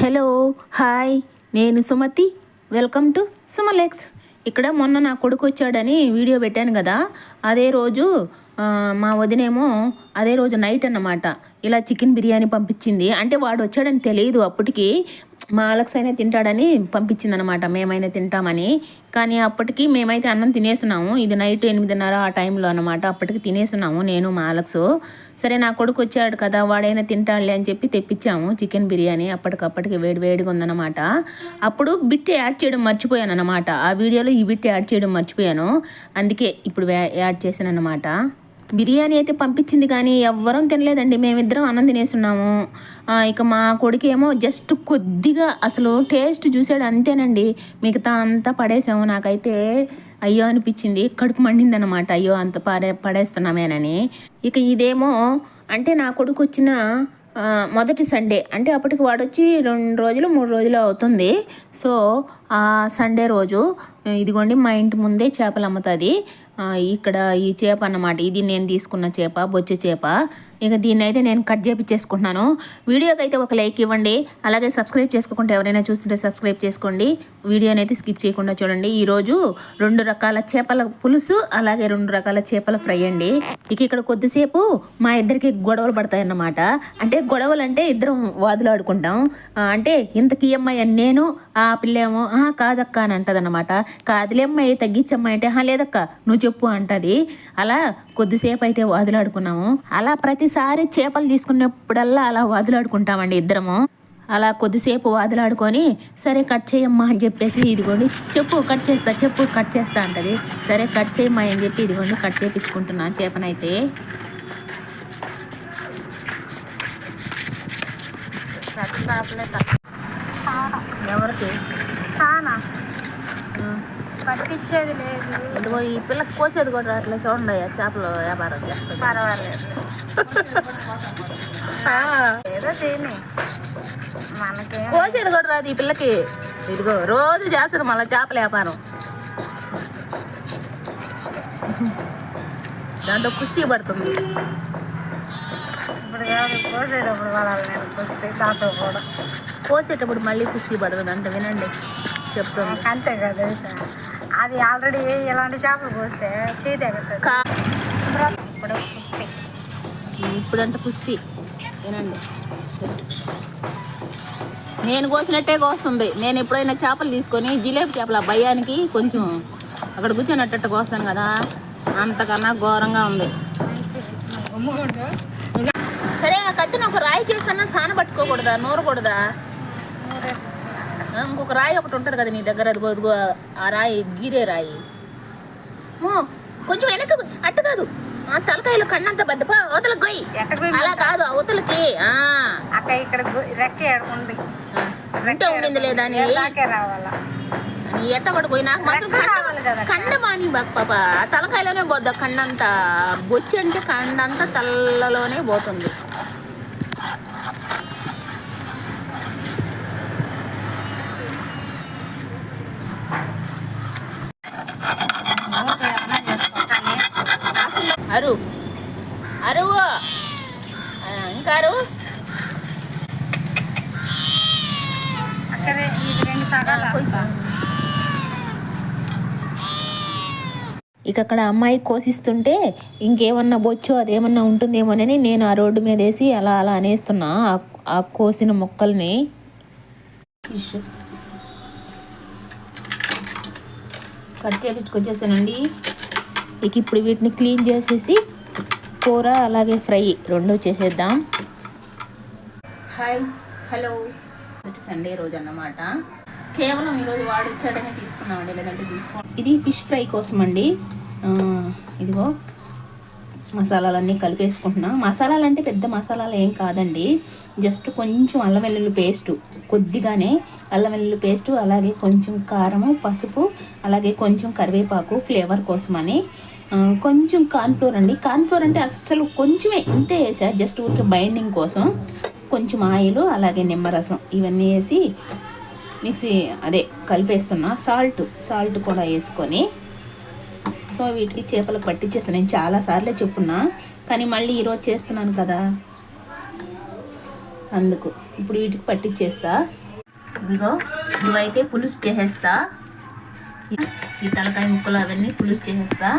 Hello hi. నేను Sumathi. Welcome to సుమలెక్స్. ఇక్కడ మొన్న నా కొడుకు వచ్చాడని వీడియో పెట్టాను కదా. అదే రోజు మా వదినేమో అదే రోజు నైట్ అన్నమాట. ఇలా చికెన్ బిర్యానీ పంపించింది. అంటే వాడు వచ్చాడని తెలియదు అప్పటికి. మా అలక్స్ అయినా తింటాడని పంపించిందనమాట మేమైనా తింటామని. కానీ అప్పటికి మేమైతే అన్నం తినేస్తున్నాము ఇది నైట్ ఎనిమిదిన్నర ఆ టైంలో అనమాట అప్పటికి తినేస్తున్నాము నేను మా అలక్స్. సరే నా కొడుకు వచ్చాడు కదా వాడైనా తింటాడులే అని చెప్పి తెప్పించాము చికెన్ బిర్యానీ. అప్పటికప్పటికి వేడి వేడిగా ఉందన్నమాట. అప్పుడు బిట్ యాడ్ చేయడం మర్చిపోయాను అనమాట ఆ వీడియోలో ఈ బిట్ యాడ్ చేయడం మర్చిపోయాను. అందుకే ఇప్పుడు యాడ్ చేశాను అనమాట బిర్యానీ అయితే పంపించింది కానీ ఎవ్వరం తినలేదండి. మేమిద్దరం అన్నం తినేస్తున్నాము ఇక మా కొడుకేమో జస్ట్ కొద్దిగా అసలు టేస్ట్ చూసాడు అంతేనండి. మిగతా అంతా పడేసాము. నాకైతే అయ్యో అనిపించింది. కడుపు మండింది అనమాట అయ్యో అంత పడే పడేస్తున్నామేనని. ఇక ఇదేమో అంటే నా కొడుకు వచ్చిన మొదటి సండే. అంటే అప్పటికి వాడు వచ్చి రెండు రోజులు మూడు రోజులు అవుతుంది. సో ఆ సండే రోజు ఇదిగోండి మా ఇంటి ముందే చేపలు అమ్ముతుంది. ఇక్కడ ఈ చేప అన్నమాట ఇది నేను తీసుకున్న చేప బొచ్చు చేప. ఇక దీన్ని అయితే నేను కట్ చేపించేసుకుంటున్నాను వీడియోకి అయితే ఒక లైక్ ఇవ్వండి. అలాగే సబ్స్క్రైబ్ చేసుకోకుండా ఎవరైనా చూస్తుంటే సబ్స్క్రైబ్ చేసుకోండి. వీడియోని అయితే స్కిప్ చేయకుండా చూడండి. ఈరోజు రెండు రకాల చేపల పులుసు అలాగే రెండు రకాల చేపల ఫ్రై అండి. ఇక ఇక్కడ కొద్దిసేపు మా ఇద్దరికి గొడవలు పడతాయి అన్నమాట అంటే గొడవలు అంటే ఇద్దరం వాదులాడుకుంటాం. ఆడుకుంటాం అంటే ఇంతకీ అమ్మాయి అని నేను ఆ పిల్లేమో "ఆహా, కాదక్క అని అంటదన్నమాట. కాదులే అమ్మాయి తగ్గించమ్మాయి అంటే లేదక్క నువ్వు చెప్పు అంటది. అలా కొద్దిసేపు అయితే వాదులాడుకున్నాము. అలా ప్రతి ప్రతిసారి చేపలు తీసుకున్నప్పుడల్లా అలా వాదులాడుకుంటామండి ఇద్దరము. అలా కొద్దిసేపు వాదులాడుకొని సరే కట్ చేయమ్మా అని చెప్పేసి ఇదిగోండి చెప్పు కట్ చేస్తా చెప్పు కట్ చేస్తా అంటది. సరే కట్ చేయమ్మా అని చెప్పి ఇదిగోండి కట్ చేయించుకుంటున్నా చేపనైతే. ఎవరికి? పట్టించేది లేదు. ఇదిగో ఈ పిల్లకి కోసేది కూడా అట్లా చూడండి చేపలు వ్యాపారం చేస్తుంది. పర్వాలేదు. కోసేది కూడా రాదు ఈ పిల్లకి. ఇదిగో రోజు చేస్తుంది మళ్ళీ చేపల వ్యాపారం దాంట్లో కుస్తీ పడుతుంది. కోసేటప్పుడు మళ్ళీ కుస్తీ పడుతుంది. అంటే వినండి. చెప్తుంది అంతే కదా అది ఆల్రెడీ ఇలాంటి చేపలు తగ్గుతుంది కా ఇప్పుడు కుస్తే. ఇప్పుడంటే పుస్తి తినండి నేను కోసినట్టే కోస్తుంది. నేను ఎప్పుడైనా చేపలు తీసుకొని జిలేబీ చేపల భయానికి కొంచెం అక్కడ కూర్చొని కోస్తాను కదా. అంతకన్నా ఘోరంగా ఉంది. సరే ఆ కత్తిని ఒక రాయి చేసన్నా సాన పట్టుకోకూడదా? నూరకూడదా ఇంకొక రాయి ఒకటి ఉంటుంది కదా నీ దగ్గర. అదిగో అదిగో ఆ రాయి గీరే రాయి. కొంచెం వెనక అట్ట కాదు. తలకాయలు కన్నంత పెద్దపా అవతలకు పోయి అలా కాదు అవతలకి అక్క ఇక్కడ రెక్క ఉంది. ఉండింది లేదా రావాలా? ఎట్ట పడిపోయి నాకు మాత్రం రెక్క కండ బాని బాక్ పాప తలకాయలోనే పోద్దా కండంతా. బొచ్చి అంటే కండంతా తల్లలోనే పోతుంది ఓకే, అన్నా చేసుకో. కానీ అరు అరువు. ఇంకా అరువు. ఇక అక్కడ అమ్మాయి కోసిస్తుంటే ఇంకేమన్నా బొచ్చో అదేమన్నా ఉంటుందేమోనని నేను ఆ రోడ్డు మీద వేసి అలా అలా అనేస్తున్నా ఆ- ఆ కోసిన మొక్కల్ని. ఫిష్ కట్ చేపించుకొచ్చేసానండి. ఇక ఇప్పుడు వీటిని క్లీన్ చేసేసి కూర అలాగే ఫ్రై రెండు చేసేద్దాం. Hi hello. సండే రోజు అన్నమాట. కేవలం ఈరోజు వాడు వచ్చాడని తీసుకున్నామండి లేదంటే తీసుకో ఇది ఫిష్ ఫ్రై కోసం అండి ఇదిగో మసాలాలన్నీ కలిపేసుకుంటున్నా. మసాలాలు అంటే పెద్ద మసాలాలు ఏం కాదండి. జస్ట్ కొంచెం అల్లం వెల్లుల్లి పేస్టు కొద్దిగానే అల్లం వెల్లుల్లి పేస్టు అలాగే కొంచెం కారము పసుపు అలాగే కొంచెం కరివేపాకు ఫ్లేవర్ కోసమని కొంచెం కార్న్ఫ్లోర్ అండి. కార్న్ఫ్లోర్ అంటే అస్సలు కొంచెమే ఇంతే వేసారు జస్ట్ ఊరికే బైండింగ్ కోసం కొంచెం ఆయిల్ అలాగే నిమ్మరసం ఇవన్నీ వేసి మిక్సీ అదే కలిపేస్తున్నా. సాల్ట్ సాల్ట్ కూడా వేసుకొని. సో వీటికి చేపలకు పట్టించేస్తాను నేను చాలాసార్లే చెప్పున్నా. కానీ మళ్ళీ ఈరోజు చేస్తున్నాను కదా. అందుకు ఇప్పుడు వీటికి పట్టించేస్తా ఇదిగో ఇవైతే పులుసు చేసేస్తా. ఈ తలకాయ ముక్కలు అవన్నీ పులుసు చేసేస్తా.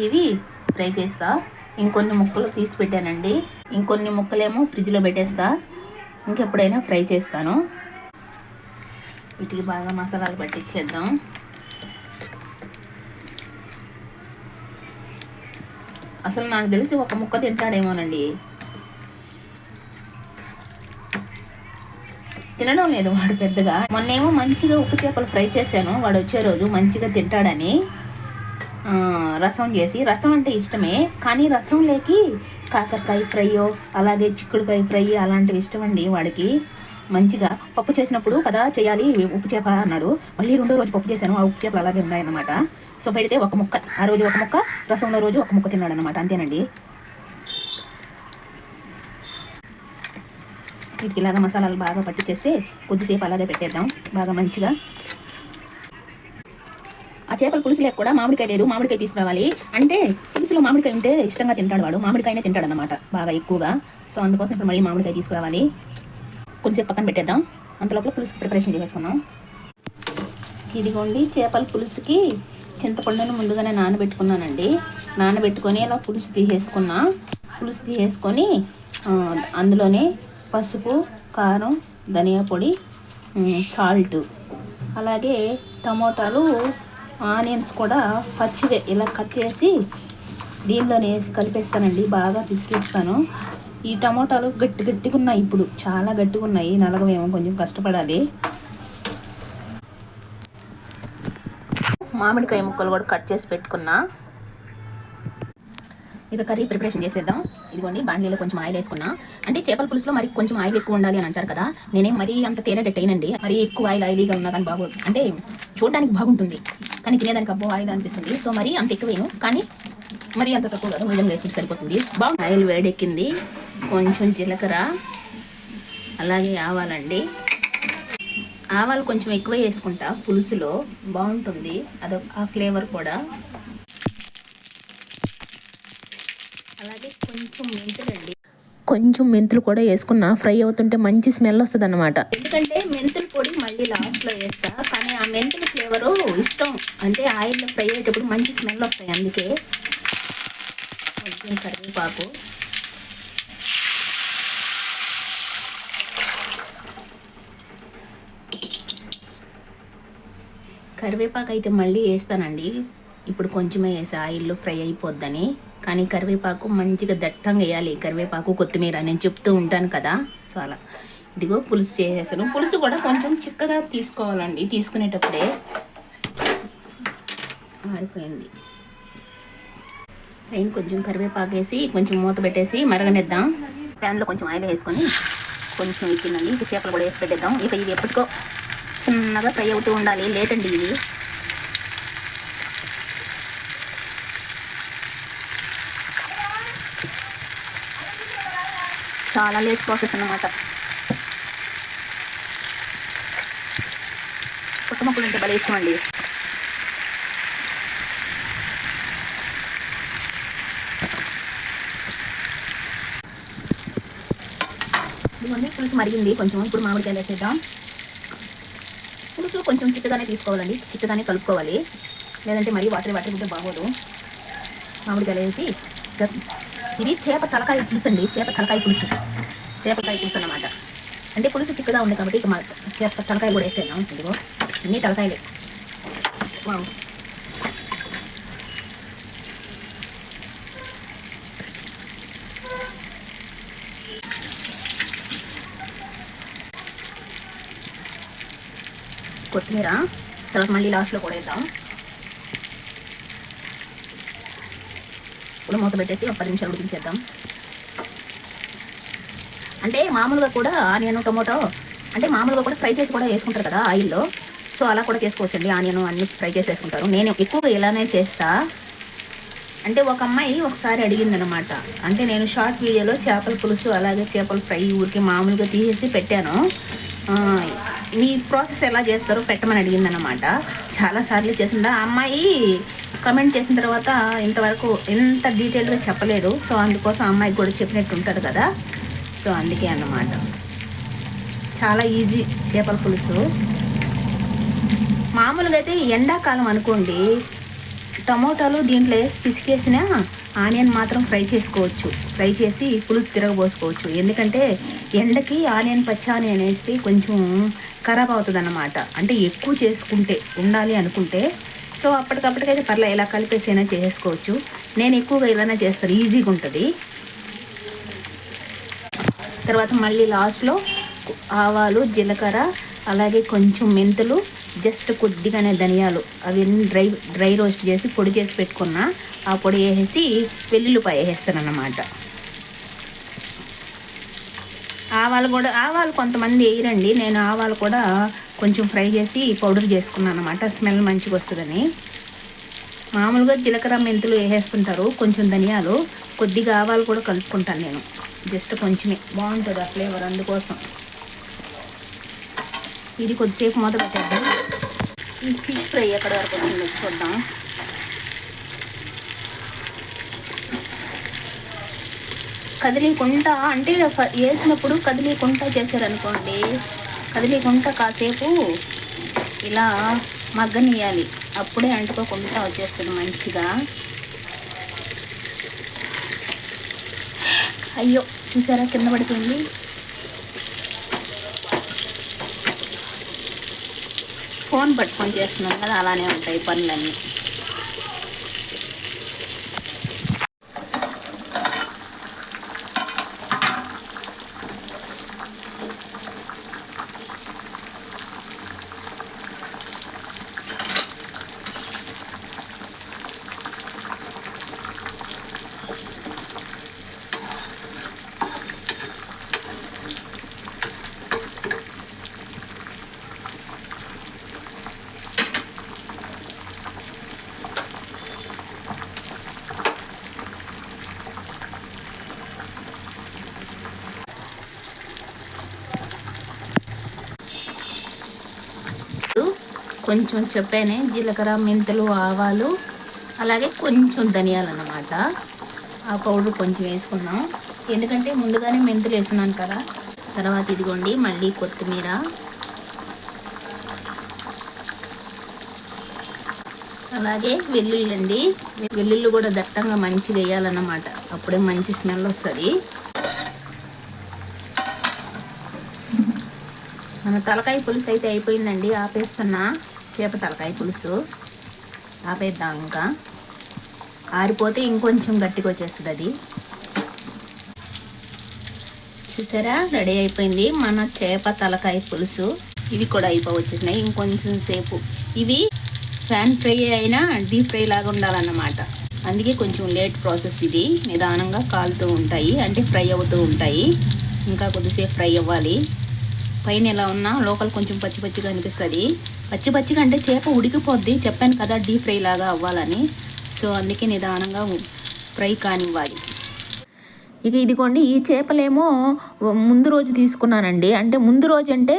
ఇవి ఫ్రై చేస్తా. ఇంకొన్ని ముక్కలు తీసి పెట్టానండి. ఇంకొన్ని ముక్కలేమో ఫ్రిడ్జ్లో పెట్టేస్తా. ఇంకెప్పుడైనా ఫ్రై చేస్తాను. వీటికి బాగా మసాలాలు పట్టించేద్దాం అసలు నాకు తెలిసి ఒక ముక్క తింటాడేమోనండి. తినడం లేదు వాడు పెద్దగా. మొన్నేమో మంచిగా ఉప్పు చేపలు ఫ్రై చేశాను. వాడు వచ్చే రోజు మంచిగా తింటాడని. రసం చేసి రసం అంటే ఇష్టమే కానీ రసం లేకి కాకరకాయ ఫ్రైయో అలాగే చిక్కుడుకాయ ఫ్రై అలాంటివి ఇష్టం అండి వాడికి. మంచిగా పప్పు చేసినప్పుడు కదా చేయాలి ఉప్పు చేప అన్నాడు. మళ్ళీ రెండో రోజు పప్పు చేశాను ఆ ఉప్పు చేపలు అలాగే ఉన్నాయన్నమాట. సో పెడితే ఒక ముక్క ఆ రోజు ఒక ముక్క రసంలో రోజు ఒక ముక్క తిన్నాడు అనమాట అంతేనండి. వీటికి ఇలాగా మసాలాలు బాగా పట్టించేస్తే కొద్దిసేపు అలాగే పెట్టేద్దాం బాగా మంచిగా ఆ చేపల పులుసు లేక కూడా మామిడికాయ లేదు మామిడికాయ తీసుకురావాలి. అంటే పులుసులో మామిడికాయ ఉంటే ఇష్టంగా తింటాడు వాడు. మామిడికాయనే తింటాడు అనమాట బాగా ఎక్కువగా. సో అందుకోసం ఇప్పుడు మళ్ళీ మామిడికాయ తీసుకురావాలి. కొంచెంసేపు పక్కన పెట్టేద్దాం. అంతలోపల పులుసు ప్రిపరేషన్ చేసేసుకున్నాం ఇదిగోండి చేపల పులుసుకి చింతపండును ముందుగానే నానబెట్టుకున్నానండి. నానబెట్టుకొని అలా పులుసు తీసేసుకున్నా. పులుసు తీసేసుకొని అందులోనే పసుపు కారం ధనియా పొడి సాల్ట్. అలాగే టమోటాలు ఆనియన్స్ కూడా పచ్చివే. ఇలా కట్ చేసి దీనిలోనే వేసి కలిపేస్తానండి. బాగా పిసికేస్తాను. ఈ టమోటాలు గట్టి గట్టిగా ఉన్నాయి ఇప్పుడు. చాలా గట్టిగా ఉన్నాయి. నలగవేమో కొంచెం కష్టపడాలి. మామిడికాయ ముక్కలు కూడా కట్ చేసి పెట్టుకున్నా. ఇక కర్రీ ప్రిపరేషన్ చేసేద్దాం. ఇదిగోండి బాండ్లీలో కొంచెం ఆయిల్ వేసుకున్నా. అంటే చేపల పులుసులో మరి కొంచెం ఆయిల్ ఎక్కువ ఉండాలి అని అంటారు కదా. నేనే మరీ అంత తేనెటట్టు అయినండి మరీ ఎక్కువ ఆయిల్ ఆయిలీగా ఉన్నా కానీ బాగోదు అంటే చూడడానికి బాగుంటుంది. కానీ తినేదానికి అబ్బో ఆయిల్ అనిపిస్తుంది. సో మరీ అంత ఎక్కువేను. కానీ మరీ అంత తక్కువ కాదు. నిజంగా వేసుకుంటే సరిపోతుంది. బాగుంది ఆయిల్ వేడెక్కింది. కొంచెం జీలకర్ర. అలాగే ఆవాలండి. ఆవాలు కొంచెం ఎక్కువ వేసుకుంటా పులుసులో. బాగుంటుంది. అదొక ఆ ఫ్లేవర్ కూడా. కొంచెం మెంతులండి కొంచెం మెంతులు కూడా వేసుకున్న ఫ్రై అవుతుంటే మంచి స్మెల్ వస్తుంది అనమాట ఎందుకంటే మెంతుల పొడి మళ్ళీ లాస్ట్లో వేస్తా కానీ ఆ మెంతుల ఫ్లేవరు ఇష్టం. అంటే ఆయిల్లో ఫ్రై అయ్యేటప్పుడు మంచి స్మెల్ వస్తాయి అందుకే. కొంచెం కరివేపాకు. కరివేపాకు అయితే మళ్ళీ వేస్తానండి. ఇప్పుడు కొంచెమే వేసి ఆయిల్లో ఫ్రై అయిపోద్దని. కానీ కరివేపాకు మంచిగా దట్టంగా వేయాలి. కరివేపాకు కొత్తిమీర నేను చెప్తూ ఉంటాను కదా. సో అలా. ఇదిగో పులుసు చేసేసాను. పులుసు కూడా కొంచెం చిక్కగా తీసుకోవాలండి. తీసుకునేటప్పుడే ఆరిపోయింది పైన కొంచెం కరివేపాకు వేసి కొంచెం మూత పెట్టేసి మరగనిద్దాం. ప్యాన్లో కొంచెం ఆయిల్ వేసుకొని కొంచెం ఇచ్చిందండి ఇక చేపలు కూడా వేసి పెట్టేద్దాం. ఇక ఇది ఎప్పటికో చిన్నగా ఫ్రై అవుతూ ఉండాలి. లేట్ అండి ఇది. చాలా లేట్ ప్రాసెస్ అన్నమాట. కొత్త మొక్కలు ఉంటే భలే ఇష్టం అండి. ఇదిగోండి పులుసు మరిగింది. కొంచెం ఇప్పుడు మామిడికాయలు వేసేద్దాం. పులుసు కొంచెం చిక్కగానే తీసుకోవాలండి. చిక్కగానే కలుపుకోవాలి. లేదంటే మరీ వాటర్ వాటర్ ఉంటే బాగోదు. మామిడికాయలు వేసి ఇది చేప తలకాయ పులుసు అండి చేప తలకాయ పులుసు. చేపలకాయ పులుసు అన్నమాట. అంటే పులుసు చిక్కగా ఉంది కాబట్టి ఇక మా చేప తలకాయ కూడా వేసేద్దాం. ఇదిగో అన్ని తలకాయలే. వావ్. కొత్తిమీర తర్వాత మళ్ళీ లాస్ట్లో కూడా వేద్దాం. ఇప్పుడు మూత పెట్టేసి ఒక పది నిమిషాలు ఉడికించేద్దాం. అంటే మామూలుగా కూడా ఆనియన్ టొమాటో అంటే మామూలుగా కూడా ఫ్రై చేసి కూడా వేసుకుంటారు కదా ఆయిల్లో. సో అలా కూడా చేసుకోవచ్చండి. ఆనియన్ అన్ని ఫ్రై చేసి వేసుకుంటారు నేను ఎక్కువగా ఇలానే చేస్తా. అంటే ఒక అమ్మాయి ఒకసారి అడిగిందనమాట. అంటే నేను షార్ట్ వీడియోలో చేపల పులుసు అలాగే చేపల ఫ్రై ఊరికి మామూలుగా తీసేసి పెట్టాను. మీ ప్రాసెస్ ఎలా చేస్తారో పెట్టమని అడిగిందనమాట. చాలాసార్లు చేసిందా ఆ అమ్మాయి కమెంట్ చేసిన తర్వాత ఇంతవరకు ఎంత డీటెయిల్గా చెప్పలేదు. సో అందుకోసం అమ్మాయికి కూడా చెప్పినట్టు ఉంటుంది కదా. సో అందుకే అన్నమాట. చాలా ఈజీ చేపల పులుసు. మామూలుగా అయితే ఎండాకాలం అనుకోండి టమోటాలు దీంట్లో వేసి పిసికేసిన ఆనియన్ మాత్రం ఫ్రై చేసుకోవచ్చు. ఫ్రై చేసి పులుసు తిరగబోసుకోవచ్చు. ఎందుకంటే ఎండకి ఆనియన్ పచ్చి ఆనియన్ వేస్తే కొంచెం ఖరాబ్ అవుతుంది అన్నమాట అంటే ఎక్కువ చేసుకుంటే ఉండాలి అనుకుంటే. సో అప్పటికప్పటికైతే పర్లేదు ఇలా కలిపేసైనా చేసుకోవచ్చు. నేను ఎక్కువగా ఇలానే చేస్తాను. ఈజీగా ఉంటుంది. తర్వాత మళ్ళీ లాస్ట్లో ఆవాలు జీలకర్ర అలాగే కొంచెం మెంతులు జస్ట్ కొద్దిగానే ధనియాలు. అవన్నీ డ్రై డ్రై రోస్ట్ చేసి పొడి చేసి పెట్టుకున్న ఆ పొడి వేసేసి వెల్లుల్లిపాయ వేసేస్తాను అన్నమాట ఆవాలు కూడా ఆవాలు కొంతమంది వేయరండి. నేను ఆవాలు కూడా కొంచెం ఫ్రై చేసి పౌడర్ చేసుకున్నాను అనమాట స్మెల్ మంచిగా వస్తుందని. మామూలుగా జీలకర్ర మెంతులు వేసేస్తుంటారు. కొంచెం ధనియాలు కొద్దిగా ఆవాలు కూడా కలుపుకుంటాను నేను. జస్ట్ కొంచెమే. బాగుంటుంది ఆ ఫ్లేవర్ అందుకోసం. ఇది కొద్దిసేపు మూత పెట్టేద్దాం. ఈ ఫిష్ ఫ్రై ఎక్కడ వరకు వచ్చిందో చూద్దాం. కదిలీకుంటా అంటే వేసినప్పుడు కదిలీకుంటా చేశారనుకోండి కదిలీకుంటా కాసేపు ఇలా మగ్గనియాలి అప్పుడే అంటుకోకుండా వచ్చేస్తుంది మంచిగా. అయ్యో చూసారా? కింద పడిపోయింది. ఫోన్ పట్టుకొని చేస్తున్నాం కదా అలానే ఉంటాయి పనులన్నీ. కొంచెం చెప్పానే జీలకర్ర మెంతులు ఆవాలు అలాగే కొంచెం ధనియాలు అన్నమాట. ఆ పౌడర్ కొంచెం వేసుకున్నాం. ఎందుకంటే ముందుగానే మెంతులు వేసున్నాను కదా. తర్వాత ఇదిగోండి మళ్ళీ కొత్తిమీర. అలాగే వెల్లుల్లి అండి. వెల్లుల్లి కూడా దట్టంగా మంచిగా వేయాలన్నమాట. అప్పుడే మంచి స్మెల్ వస్తుంది. మన తలకాయ పులుసు అయితే అయిపోయిందండి ఆపేస్తున్నా. చేప తలకాయ పులుసు. ఆపేద్దాం ఇంకా. ఆరిపోతే ఇంకొంచెం గట్టిగా వచ్చేస్తుంది అది. చూసారా? రెడీ అయిపోయింది మన చేప తలకాయ పులుసు. ఇవి కూడా అయిపోవచ్చున్నాయి ఇంకొంచెం సేపు. ఇవి ఫ్యాన్ ఫ్రై అయినా డీప్ ఫ్రై లాగా ఉండాలన్నమాట. అందుకే కొంచెం లేట్ ప్రాసెస్ ఇది. నిదానంగా కాలుతూ ఉంటాయి. అంటే ఫ్రై అవుతూ ఉంటాయి. ఇంకా కొద్దిసేపు ఫ్రై అవ్వాలి. పైన ఎలా ఉన్నా లోపల కొంచెం పచ్చి పచ్చిగా అనిపిస్తుంది. పచ్చి పచ్చిగా అంటే చేప ఉడికిపోద్ది. చెప్పాను కదా డీప్ ఫ్రై లాగా అవ్వాలని. సో అందుకే నిదానంగా ఫ్రై కానివ్వాలి. ఇక ఇదిగోండి ఈ చేపలేమో ముందు రోజు తీసుకున్నానండి. అంటే ముందు రోజు అంటే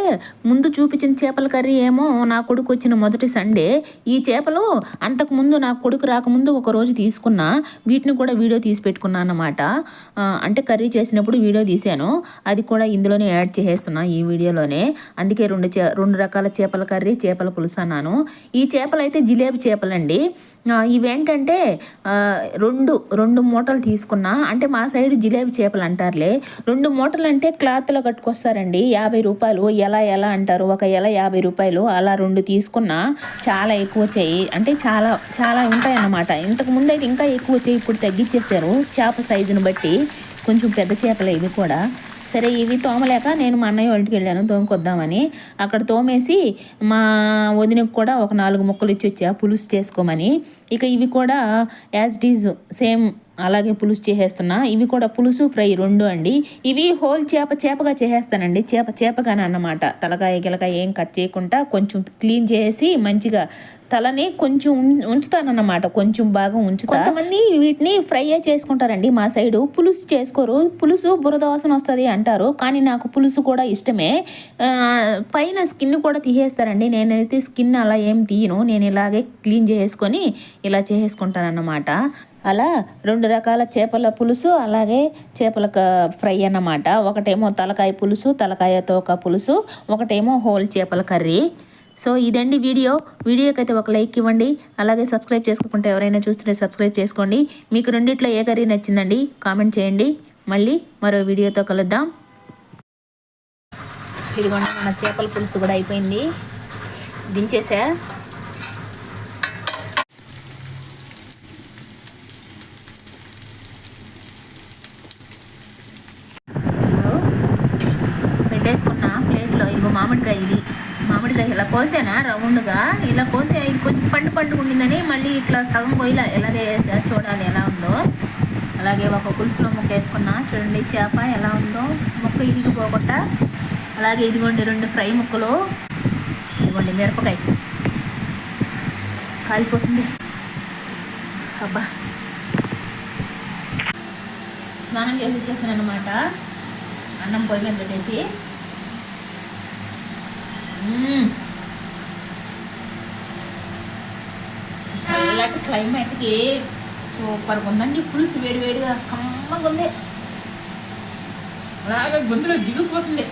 ముందు చూపించిన చేపల కర్రీ ఏమో నా కొడుకు వచ్చిన మొదటి సండే. ఈ చేపలు అంతకు ముందు నా కొడుకు రాకముందు ఒక రోజు తీసుకున్నా. వీటిని కూడా వీడియో తీసి పెట్టుకున్నాను అనమాట అంటే కర్రీ చేసినప్పుడు వీడియో తీశాను. అది కూడా ఇందులోనే యాడ్ చేసేస్తున్నా ఈ వీడియోలోనే. అందుకే రెండు చే రెండు రకాల చేపల కర్రీ చేపల పులుసు అన్నాను. ఈ చేపలు అయితే జిలేబీ చేపలండి. ఇవేంటంటే రెండు రెండు మూటలు తీసుకున్నా. అంటే మా సైడ్ జిలేబీ చేపలు అంటారులే? రెండు మూటలు అంటే క్లాత్లో కట్టుకొస్తారండి. యాభై రూపాయలు ఎలా ఎలా అంటారు? ఒక ఎలా యాభై రూపాయలు అలా రెండు తీసుకున్నా చాలా ఎక్కువ వచ్చాయి అంటే చాలా చాలా ఉంటాయి అన్నమాట ఇంతకు ముందు అయితే ఇంకా ఎక్కువ వచ్చాయి ఇప్పుడు తగ్గించేశారు. చేప సైజుని బట్టి కొంచెం పెద్ద చేపలే ఇవి కూడా. సరే ఇవి తోమలేక నేను మా అన్నయ్య ఒంటికి వెళ్ళాను తోముకొద్దామని. అక్కడ తోమేసి మా వదినకు కూడా ఒక నాలుగు ముక్కలు ఇచ్చి వచ్చా. పులుసు చేసుకోమని. ఇక ఇవి కూడా యాజ్ ఇట్ ఈజ్ సేమ్ అలాగే పులుసు చేసేస్తున్నా. ఇవి కూడా పులుసు ఫ్రై రెండు అండి. ఇవి హోల్ చేప చేపగా చేసేస్తానండి. చేప చేపగానే అన్నమాట. తలకాయ గిలకాయ ఏం కట్ చేయకుండా కొంచెం క్లీన్ చేసి మంచిగా తలని కొంచెం ఉంచుతానన్నమాట. కొంచెం బాగా ఉంచుతా. కొంతమంది వీటిని ఫ్రై చేసుకుంటారండి. మా సైడు పులుసు చేసుకోరు. పులుసు బురద వాసన వస్తుంది అంటారు. కానీ నాకు పులుసు కూడా ఇష్టమే. పైన స్కిన్ కూడా తీసేస్తారండి. నేనైతే స్కిన్ అలా ఏం తీయను. నేను ఇలాగే క్లీన్ చేసుకొని ఇలా చేసేసుకుంటాను అన్నమాట అలా రెండు రకాల చేపల పులుసు అలాగే చేపల ఫ్రై అన్నమాట. ఒకటేమో తలకాయ పులుసు తలకాయ తోక పులుసు ఒకటేమో హోల్ చేపల కర్రీ. సో ఇదండి వీడియో. వీడియోకి అయితే ఒక లైక్ ఇవ్వండి. అలాగే సబ్స్క్రైబ్ చేసుకోకుంటే ఎవరైనా చూస్తుంటే సబ్స్క్రైబ్ చేసుకోండి. మీకు రెండిట్లో ఏ కర్రీ నచ్చిందండి కామెంట్ చేయండి. మళ్ళీ మరో వీడియోతో కలుద్దాం. ఇదిగోండి మన చేపల పులుసు కూడా అయిపోయింది. దించేసా ఇదిగో పెట్టేసుకున్న ప్లేట్లో ఇదిగో మామిడికాయ ఇది మామిడికాయ ఇలా కోసానా? రౌండ్గా? ఇలా కోసే కొంచెం పండు పండు ఉండిందని మళ్ళీ ఇట్లా సగం కొయ్యలా ఎలా వేసా చూడాలి ఎలా ఉందో. అలాగే ఒక పులుసులో ముక్క వేసుకున్నా. చూడండి చేప ఎలా ఉందో. ముక్క ఇరిగిపోకుండా అలాగే ఇదిగోండి రెండు ఫ్రై ముక్కలు. ఇదిగోండి మిరపకాయ. కాలిపోతుంది. అబ్బా. స్నానం చేసి వచ్చేసాను అనమాట అన్నం పొయ్యి మీద పెట్టేసి. మ్మ్. అలాంటి క్లైమేట్కి సూపర్గా ఉందండి. పులుసు వేడి వేడిగా కమ్మగా ఉంది. అలాగే గొంతులో దిగిపోతుంది.